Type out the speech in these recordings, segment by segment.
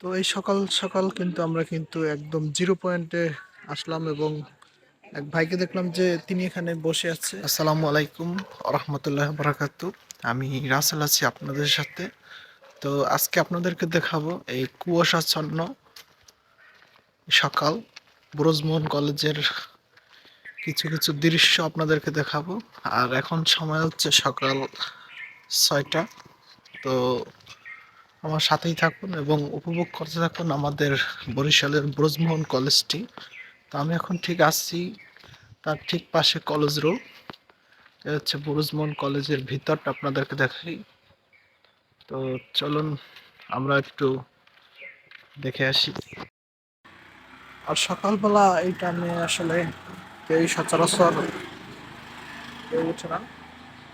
তো এই সকাল সকাল কিন্তু আমরা কিন্তু একদম জিরো পয়েন্টে আসলাম এবং এক ভাইকে দেখলাম যে তিনি এখানে বসে আছে। আসসালামু আলাইকুম রহমতুল্লাহ বারাকাতু। আমি রাসেল আছি আপনাদের সাথে। তো আজকে আপনাদেরকে দেখাবো এই কুয়াশাচ্ছন্ন সকাল। ব্রজমোহন কলেজের কিছু কিছু দৃশ্য আপনাদেরকে দেখাবো। আর এখন সময় হচ্ছে সকাল ছয়টা। তো আমার সাথেই থাকুন এবং উপভোগ করতে থাকুন আমাদের বরিশালের ব্রজমোহন কলেজটি। তো আমি এখন ঠিক আসছি, তার ঠিক পাশে কলেজ রোড। এটা হচ্ছে ব্রজমোহন কলেজের ভিতরটা আপনাদেরকে দেখাই। তো চলুন আমরা একটু দেখে আসি। আর সকালবেলা এই টাইমে আসলে কেউ সচরাচর কেউ উঠে না।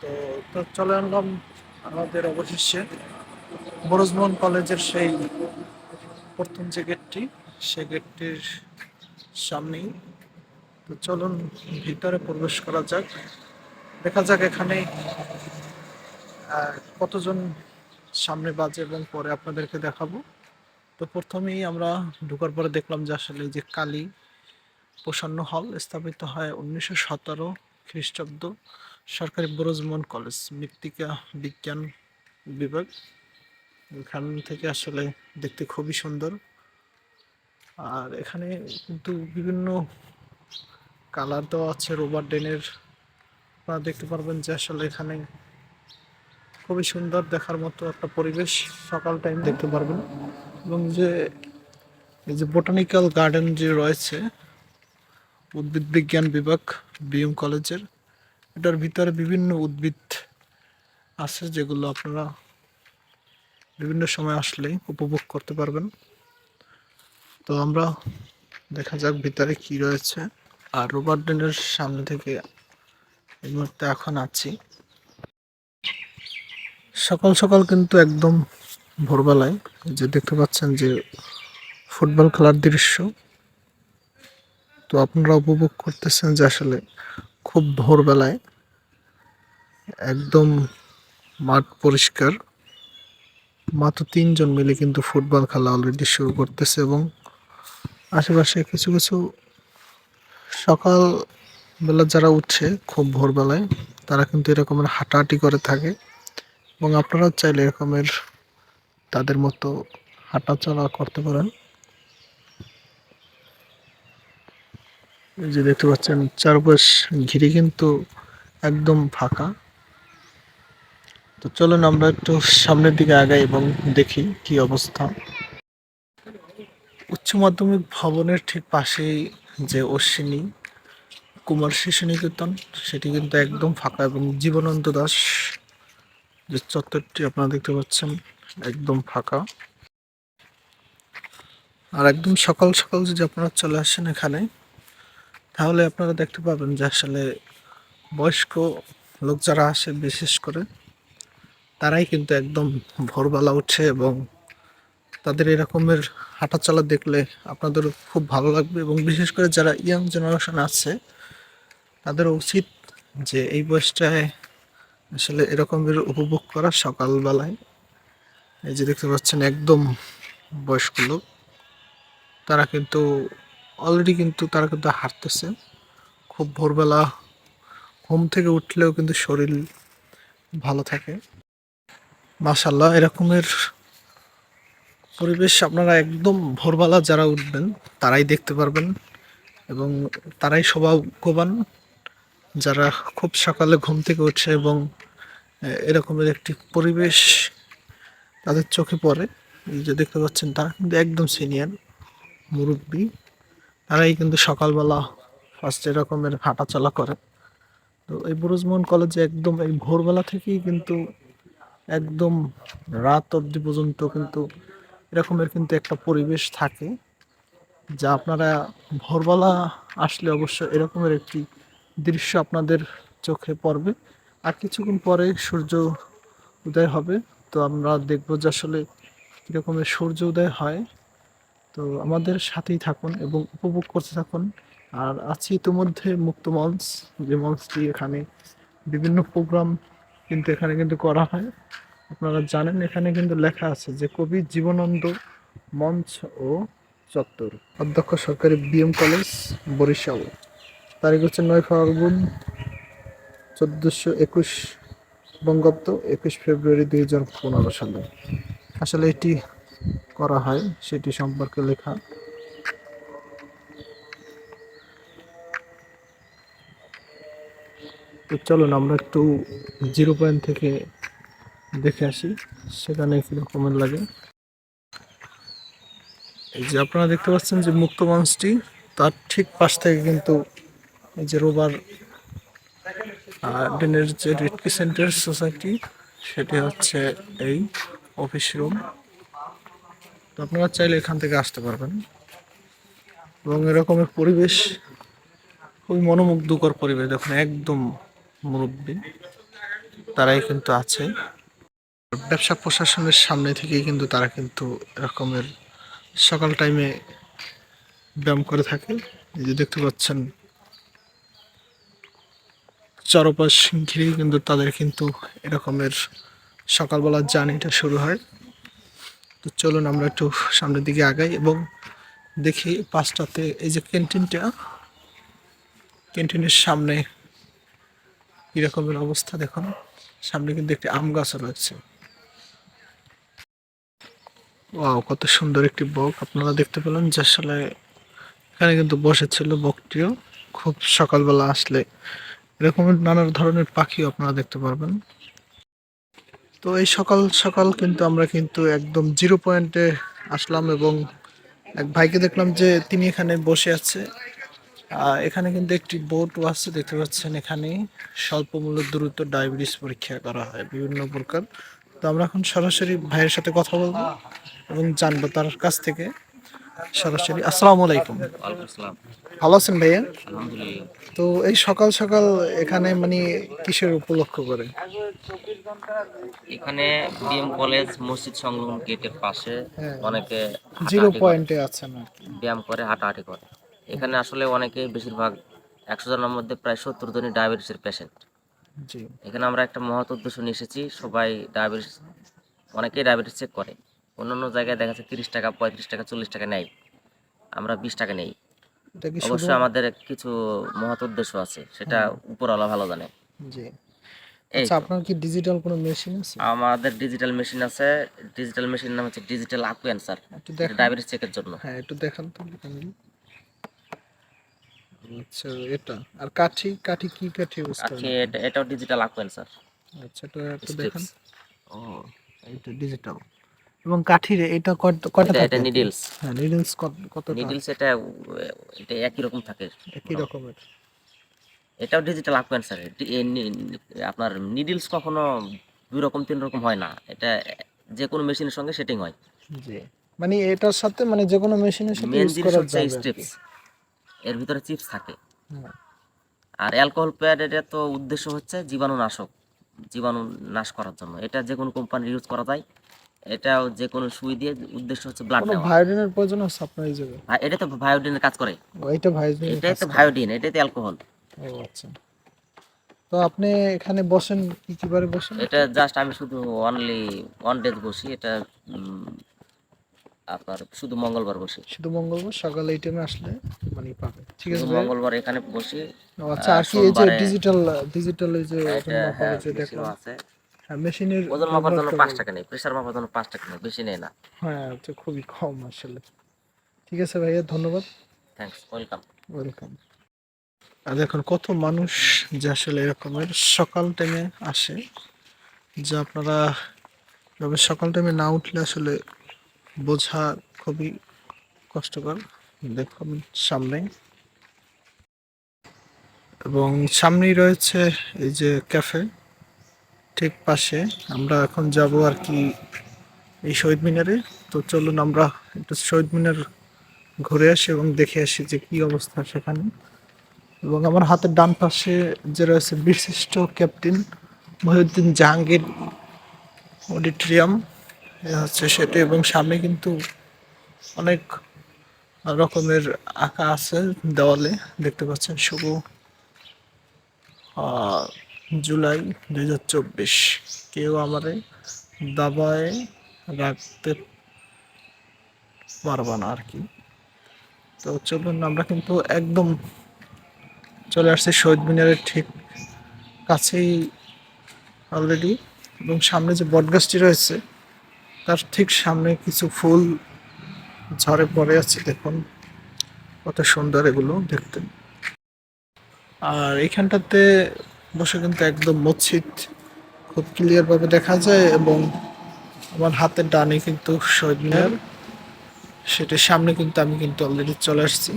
তো তো চলে আনলাম আমাদের অবশেষে। বরজমোহন কলেজের সেই প্রথম যে গেটটি, সে গেটটির সামনেই। তো চলুন, ভিতরে প্রবেশ করা যাক। দেখা যাক এখানে কতজন সামনে বাজে এবং পরে আপনাদেরকে দেখাবো। তো প্রথমেই আমরা ঢুকার পরে দেখলাম যে আসলে যে কালী প্রসন্ন হল স্থাপিত হয় উনিশশো সতেরো খ্রিস্টাব্দ সরকারি বরজমোহন কলেজ, মৃত্তিকা বিজ্ঞান বিভাগ। এখান থেকে আসলে দেখতে খুবই সুন্দর। আর এখানে কিন্তু বিভিন্ন কালার দেওয়া আছে রোবার ডেনের আপনারা দেখতে পারবেন যে আসলে এখানে খুবই সুন্দর দেখার মতো একটা পরিবেশ সকাল টাইম দেখতে পারবেন। এবং যে এই যে বোটানিক্যাল গার্ডেন যে রয়েছে, উদ্ভিদ বিজ্ঞান বিভাগ বিএম কলেজের এটার ভিতরে বিভিন্ন উদ্ভিদ আছে যেগুলো আপনারা বিভিন্ন সময় আসলে উপভোগ করতে পারবেন। তো আমরা দেখা যাক ভিতরে কি রয়েছে। আর রোবার ডেনের সামনে থেকে এই মুহূর্তে এখন আছি। সকাল সকাল কিন্তু একদম ভোরবেলায় যে দেখতে পাচ্ছেন যে ফুটবল খেলার দৃশ্য। তো আপনারা উপভোগ করতেছেন যে আসলে খুব ভোরবেলায় একদম মাঠ পরিষ্কার। মাত্র তিনজন মিলে কিন্তু ফুটবল খেলা অলরেডি শুরু করতেছে এবং আশেপাশে কিছু কিছু সকাল বেলা যারা উঠছে খুব ভোরবেলায়, তারা কিন্তু এরকমের হাঁটাহাঁটি করে থাকে এবং আপনারাও চাইলে এরকমের তাদের মতো হাঁটাচলা করতে পারেন। যে দেখতে পাচ্ছেন, চারপাশ ঘিরে কিন্তু একদম ফাঁকা। তো চলুন আমরা একটু সামনের দিকে আগাই এবং দেখি কি অবস্থা। উচ্চ মাধ্যমিক ভবনের ঠিক পাশেই যে অশ্বিনী, কুমার শিশু নিকেতন, সেটি কিন্তু একদম ফাঁকা এবং জীবনানন্দ দাস যে চত্বরটি আপনারা দেখতে পাচ্ছেন একদম ফাঁকা। আর একদম সকাল সকাল যদি আপনারা চলে আসেন এখানে, তাহলে আপনারা দেখতে পাবেন যে আসলে বয়স্ক লোক যারা আসে বিশেষ করে তারাই কিন্তু একদম ভোরবেলা উঠছে এবং তাদের এরকমের হাঁটা চলা দেখলে আপনাদের খুব ভালো লাগবে এবং বিশেষ করে যারা ইয়াং জেনারেশন আছে তাদের উচিত যে এই বয়সটায় আসলে এরকমের উপভোগ করা সকালবেলায়। এই যে দেখতে পাচ্ছেন একদম বয়স্ক লোক, তারা কিন্তু অলরেডি কিন্তু তারা কিন্তু হাঁটতেছে। খুব ভোরবেলা ঘুম থেকে উঠলেও কিন্তু শরীর ভালো থাকে। মাশাল্লাহ এরকমের পরিবেশ আপনারা একদম ভোরবেলা যারা উঠবেন, তারাই দেখতে পারবেন এবং তারাই সৌভাগ্যবান যারা খুব সকালে ঘুম থেকে উঠছে এবং এরকমের একটি পরিবেশ তাদের চোখে পড়ে। এই যে দেখতে পাচ্ছেন, তারা কিন্তু একদম সিনিয়র মুরব্বী। তারাই কিন্তু সকালবেলা ফার্স্ট এরকমের হাঁটা চলা করে। তো এই বুরুজমোহন কলেজে একদম এই ভোরবেলা থেকেই কিন্তু একদম রাত অবধি পর্যন্ত কিন্তু এরকমের কিন্তু একটা পরিবেশ থাকে, যা আপনারা ভোরবেলা আসলে অবশ্য এরকমের একটি দৃশ্য আপনাদের চোখে পড়বে। আর কিছুক্ষণ পরে সূর্য উদয় হবে, তো আমরা দেখব যে আসলে কীরকমের সূর্য উদয় হয়। তো আমাদের সাথেই থাকুন এবং উপভোগ করতে থাকুন। আর আছি ইতিমধ্যে মুক্ত মঞ্চ, যে মঞ্চটি এখানে বিভিন্ন প্রোগ্রাম কিন্তু এখানে কিন্তু করা হয়। আপনারা জানেন এখানে কিন্তু লেখা আছে যে কবি জীবনানন্দ মঞ্চ ও চত্বর। অধ্যক্ষ সরকারি বিএম কলেজ, বরিশাল। তারিখ হচ্ছে নয় ফাল্গুন চোদ্দোশো একুশ, বঙ্গাব্দ একুশ ফেব্রুয়ারি দুই হাজার পনেরো সালে। আসলে এটি করা হয়, সেটি সম্পর্কে লেখা। তো চলুন আমরা একটু জিরো পয়েন্ট থেকে দেখে আসি, সেখানে কীরকমের লাগে। এই যে আপনারা দেখতে পাচ্ছেন যে মুক্ত মঞ্চটি তার ঠিক পাশ থেকে কিন্তু এই যে রোবার ডিনের যে রিটকি সেন্টার সোসাইটি, সেটি হচ্ছে এই অফিস রুম। তো আপনারা চাইলে এখান থেকে আসতে পারবেন। এবং এরকমের পরিবেশ খুবই মনোমুগ্ধকর পরিবেশ, দেখুন, একদম মুরব্বী। তারাই কিন্তু আছে। ব্যবসা প্রশাসনের সামনে থেকেই কিন্তু তারা কিন্তু এরকমের সকাল টাইমে ব্যায়াম করে থাকে। যে দেখতে পাচ্ছেন, চারপাশ ঘিরেই কিন্তু তাদের কিন্তু এরকমের সকালবেলার জার্নিটা শুরু হয়। তো চলুন আমরা একটু সামনের দিকে আগাই এবং দেখি পাঁচটাতে এই যে ক্যান্টিনটা, ক্যান্টিনের সামনে কিরকমের অবস্থা দেখুন। সামনে কিন্তু একটি আম গাছও রয়েছে। ওয়াও, কত সুন্দর একটি বক। আপনারা দেখতে পেলেন যে আসলে এখানে কিন্তু বসেছিল বকটিও। খুব সকালবেলা আসলে এরকমের নানা ধরনের পাখিও আপনারা দেখতে পারবেন। তো এই সকাল সকাল কিন্তু আমরা কিন্তু একদম জিরো পয়েন্টে আসলাম এবং এক ভাইকে দেখলাম যে তিনি এখানে বসে আছে। এখানে কিন্তু একটি বোটও আছে দেখতে পাচ্ছেন এখানে স্বল্প মূল্য দ্রুত ডায়াবেটিস পরীক্ষা করা হয় বিভিন্ন প্রকার। তো আমরা এখন সরাসরি ভাইয়ের সাথে কথা বলব এবং জানব তার কাছ থেকে সরাসরি। আসসালামু আলাইকুম। ভালো আছেন ভাইয়া? তো এই সকাল সকাল এখানে মানে কিসের উপলক্ষ করে? এখানে বিএম কলেজ মসজিদ সংলগ্ন গেটের পাশে হ্যাঁ। অনেকে জিরো পয়েন্টে আছেন ব্যায়াম করে হাঁটাহাঁটি করে। এখানে আসলে অনেকে বেশিরভাগ একশো জনের মধ্যে প্রায় সত্তর জনই ডায়াবেটিসের পেশেন্ট এখানে আমরা একটা মহৎ উদ্দেশ্য নিয়ে এসেছি সবাই ডায়াবেটিস অনেকেই ডায়াবেটিস চেক করে। অন্যান্য জায়গায় দেখা যাচ্ছে তিরিশ টাকা পঁয়ত্রিশ টাকা চল্লিশ টাকা নেয় আমরা বিশ টাকা নেই। অবশ্যই আমাদের কিছু মহৎ উদ্দেশ্য আছে সেটা উপরওয়ালা ভালো জানে। আচ্ছা আপনার কি ডিজিটাল কোনো মেশিন আছে? আমাদের ডিজিটাল মেশিন আছে। ডিজিটাল মেশিন নাম হচ্ছে ডিজিটাল আকুয়েন্সার ডায়াবেটিস চেকের জন্য। হ্যাঁ একটু দেখান তো। আচ্ছা এটা। আর কাঠি কাঠি কি কাঠি ইউজ করেন এটা এটাও ডিজিটাল আকুয়েন্সার আচ্ছা এটা একটু দেখান। ও এটা ডিজিটাল এবং কাঠির এটা কয়টা থাকে এটা নিডলস হ্যাঁ নিডলস কত নিডলস এটা এটা একই রকম থাকে। একই রকমের। এটাও ডিজিটাল আকুয়েন্সার আপনার নিডলস কখনো দুই রকম তিন রকম হয় না। এটা যে কোনো মেশিনের সঙ্গে সেটিং হয়। জি। মানে এটার সাথে মানে যে কোনো মেশিনের সাথে ইউজ করা কি। স্ট্রিপস এর ভিতরে চিপস থাকে। হ্যাঁ। আর অ্যালকোহল প্যাড এটা তো উদ্দেশ্য হচ্ছে জীবাণু নাশক জীবাণু নাশ করার জন্য। এটা যে কোনো কোম্পানির ইউজ করা যায়। এটাও যে কোনো সুই দিয়ে উদ্দেশ্য হচ্ছে ব্লাড নেওয়া। ভায়োডিনের প্রয়োজন আছে আপনার এই জায়গায় এটা তো ভায়োডিনের কাজ করে। এটা ভায়োডিন এটাই তো ভায়োডিন এটাই তো অ্যালকোহল ও আচ্ছা। তো আপনি এখানে বসেন কি কি বারে বসেন? এটা জাস্ট আমি শুধু অনলি ওয়ান ডেজ বসি। এটা আপনার শুধু মঙ্গলবার বসি। শুধু মঙ্গলবার সকালে এই টাইমে আসলে মানে পাবে ঠিক আছে মঙ্গলবার এখানে বসি। আচ্ছা আর কি এই যে ডিজিটাল ডিজিটাল এই যে হ্যাঁ যে দেখলাম আছে। হ্যাঁ মেশিনের ওজন মাপার জন্য ব্যবহারটা পাঁচ বল- টাকা নেই প্রেশার মাপার জন্য পাঁচ টাকা নেই বেশি নেই না। হ্যাঁ এটা খুবই কম আসলে। ঠিক আছে ভাইয়া ধন্যবাদ। থ্যাংকস ওয়েলকাম ওয়েলকাম আর দেখুন কত মানুষ যে আসলে এরকমের সকাল টাইমে আসে যে আপনারা এভাবে সকাল টাইমে না উঠলে আসলে বোঝা খুবই কষ্টকর। দেখুন সামনে এবং সামনেই রয়েছে এই যে ক্যাফে, ঠিক পাশে। আমরা এখন যাব আর কি এই শহীদ মিনারে। তো চলুন আমরা একটু শহীদ মিনার ঘুরে আসি এবং দেখে আসি যে কি অবস্থা সেখানে। এবং আমার হাতের ডান পাশে যে রয়েছে বিশিষ্ট ক্যাপ্টেন মহিউদ্দিন জাহাঙ্গীর অডিটোরিয়াম হচ্ছে সেটি। এবং সামনে কিন্তু অনেক রকমের আঁকা আছে দেওয়ালে। দেখতে পাচ্ছেন শুভ জুলাই দুই হাজার চব্বিশ। কেউ আমারে দাবায় রাখতে পারবা না আর কি। তো চলুন, আমরা কিন্তু একদম চলে আসছি শহীদ মিনারের ঠিক কাছেই অলরেডি এবং সামনে যে বটগাছটি রয়েছে, তার ঠিক সামনে কিছু ফুল ঝরে পড়ে আছে। দেখুন, কত সুন্দর এগুলো দেখতে। আর এখানটাতে বসে কিন্তু একদম মসজিদ খুব ক্লিয়ার ভাবে দেখা যায় এবং আমার হাতের ডানে কিন্তু শহীদ মিনার। সেটার সামনে কিন্তু আমি কিন্তু অলরেডি চলে আসছি।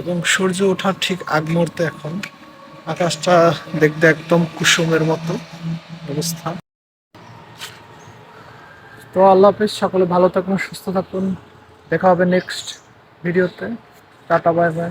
এবং সূর্য ওঠার ঠিক আগ মুহূর্তে এখন আকাশটা দেখতে একদম কুসুমের মতো অবস্থা। তো আল্লাহ হাফিজ, সকলে ভালো থাকুন, সুস্থ থাকুন। দেখা হবে নেক্সট ভিডিওতে টাটা বাই বাই